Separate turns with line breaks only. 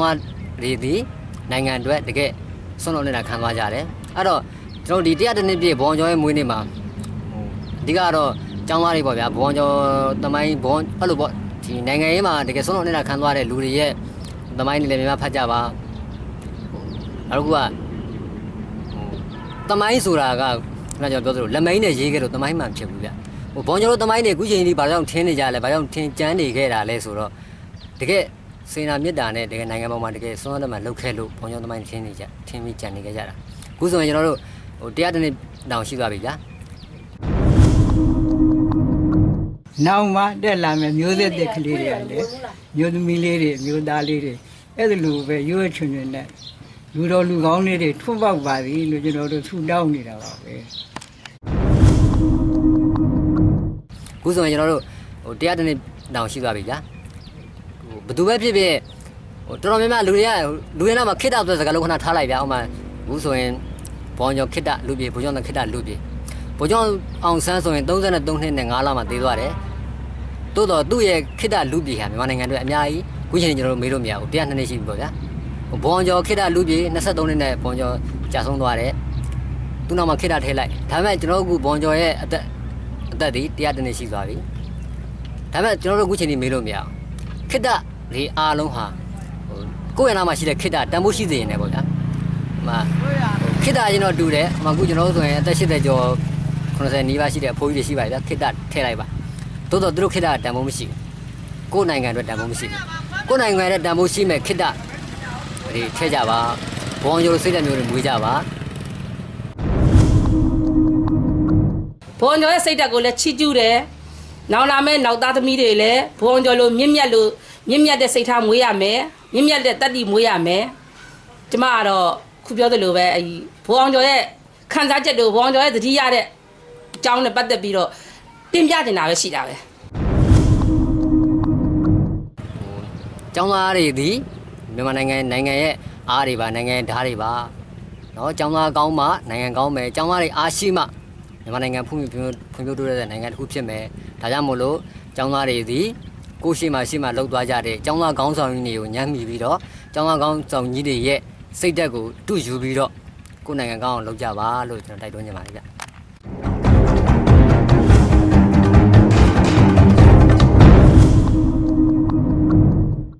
င်းသားတွေဒီနိုင်ငံအတွက်တကယ်ဆွမ်းတော်နေတာခံသွားကြတယ်အဲ့တော့ကျွန်တော်ဒီတရားတစ်နှစ်ပြည့်ဘောင်ကျော်ရဲ့မွေးနေ့မှာဟိုအဓိကကတော့ကျောင်းသားတွေပေါ့ဗျာဘောင်ကျော်တမိုင်းဘောင်အဲ့လိုပေါ့ဒီနိုင်ငံရေးမှာတကယ်ဆွမ်းတော်နေတာခံသွားတဲ့လူတွေရဲ့တမိုင်းတွေလည်းများများဖတ်ကြပါနောက်တစ်ခုကဟိုတမိုင်းဆိုတာကခဏကျွန်တော်ပြောသလိုလက်မိုင်းနဲ့ရေးခဲ့လို့တမိုင်းမှန်ဖြစ်ဘူးဗျဟိုဘောင်ကျော်တို့တမိုင်းတွေအခုချိန်ကြီးဘာကြောင့်ထင်းနေကြလဲဘာကြောင့်ထင်းကျန်းနေခဲ့တာလဲဆိုတော့တကယ် စေနာမြစ်တာနဲ့တကယ်နိုင်ငံပေါ်မှာတကယ်ဆွမ်းတော်မှာလှုပ်ခဲလို့ဘောင်ကျော်တမိုင်းထင်းနေကြထင်းပြီးကြံနေခဲ့ကြတာအခုဆိုရင်ကျွန်တော်တို့ဟိုတရားတစ်နှစ်တောင်ရှိသွားပြီဗျာ
နောက်မှတက်လာမယ်မျိုးသက်သက်ကလေးတွေကလည်းမျိုးသမီးလေးတွေမျိုးသားလေးတွေအဲ့ဒါလိုပဲရွှေချွန်ချွန်နဲ့လူတော်လူကောင်းလေးတွေထွန်းပေါက်ပါသည်လို့ကျွန်တော်တို့ထူတောင်းနေတာပါပဲ
အခုဆိုရင်ကျွန်တော်တို့ဟိုတရားတစ်နှစ်တောင်ရှိသွားပြီဗျာဟို ဘယ်သူပဲဖြစ်ဖြစ်ဟိုတော်တော်များများလူတွေကလူတွေနောက်မှာခိတ္တဆိုတဲ့စကားလုံးခဏထားလိုက်ဗျာဥမာအခုဆိုရင်ဘောင်ကျော်ခိတ္တလူပြေဘုံကျော်ခိတ္တလူပြေဘုံကျော်အောင်ဆန်းဆိုရင်33နှစ်နဲ့9လမှတည်သွားတယ်တိုးတော့သူ့ရဲ့ခိတ္တလူပြေဟာမြန်မာနိုင်ငံတွေအများကြီးခုချိန်ကျွန်တော်တို့မေးလို့မရဘူးတရားနှစ်နှစ်ရှိပြီပေါ့ဗျာဟိုဘောင်ကျော်ခိတ္တလူပြေ23နှစ်နဲ့ဘောင်ကျော်ကြာဆုံးသွားတယ်သူ့နောက်မှာခိတ္တထဲလိုက်ဒါပေမဲ့ကျွန်တော်တို့အခုဘောင်ကျော်ရဲ့အသက်အသက်ဒီတရားတစ်နှစ်ရှိသွားပြီဒါပေမဲ့ကျွန်တော်တို့အခုချိန်ကြီးမေးလို့မရဘူး ခိတ္တဒီအားလုံးဟာဟိုကိုယ့်ရဲ့နာမှာရှိတဲ့ခိတ္တတန်ဖိုးရှိစေရင်လည်းပေါ့ဗျာဟိုမှာခိတ္တရင်တော့တူတယ်ဟိုမှာအခုကျွန်တော်တို့ဆိုရင်အသက်80ကျော်90နီးပါးရှိတဲ့အဖိုးကြီးတွေရှိပါပြီဗျာခိတ္တထည့်လိုက်ပါတိုးတော့သူတို့ခိတ္တကတန်ဖိုးမရှိဘူးကိုယ့်နိုင်ငံအတွက်တန်ဖိုးမရှိဘူးကိုယ့်နိုင်ငံရဲ့တန်ဖိုးရှိမဲ့ခိတ္တဒီထည့်ကြပါဘောင်ကျော်စိတ်ဓာတ်မျိုးတွေမွေးကြပါ
ဘုံကျော်ရဲ့စိတ်ဓာတ်ကိုလည်းချီးကျူးတယ်။ နောင်လာမဲ့နောက်သားသမီးတွေလည်းဘုံကျော်လိုမြင့်မြတ်လိုမြင့်မြတ်တဲ့စိတ်ထားမွေးရမယ်မြင့်မြတ်တဲ့တတ္တိမွေးရမယ်ကျမကတော့ခုပြောသလိုပဲအဲဘုံအောင်ကျော်ရဲ့ခံစားချက်တို့ဘုံအောင်ကျော်ရဲ့သတိရတဲ့အကြောင်းနဲ့ပတ်သက်ပြီးတော့တင်ပြတင်တာပဲရှိတာပဲ။
ကျောင်းသားတွေဒီမြန်မာနိုင်ငံနိုင်ငံရဲ့အားတွေပါနိုင်ငံဓာတ်တွေပါ။နော်ကျောင်းသားကောင်းမှနိုင်ငံကောင်းမယ်ကျောင်းသားတွေအားရှိမှ မြန်မာနိုင်ငံဖွံ့ဖြိုးဖွံ့ဖြိုးတိုးတက်တဲ့နိုင်ငံတစ်ခုဖြစ်မယ်ဒါကြောင့်မို့လို့ကျောင်းသားတွေဒီကိုယ်ရှိမှရှိမှလှုပ်သွားကြတဲ့ကျောင်းသားကောင်းဆောင်ကြီးတွေကိုညှမ်းမိပြီးတော့ကျောင်းသားကောင်းဆောင်ကြီးတွေရဲ့စိတ်ဓာတ်ကိုတူယူပြီးတော့ကိုယ်နိုင်ငံကောင်းအောင်လုပ်ကြပါလို့ကျွန်တော်တိုက်တွန်းချင်ပါတယ်ဗျ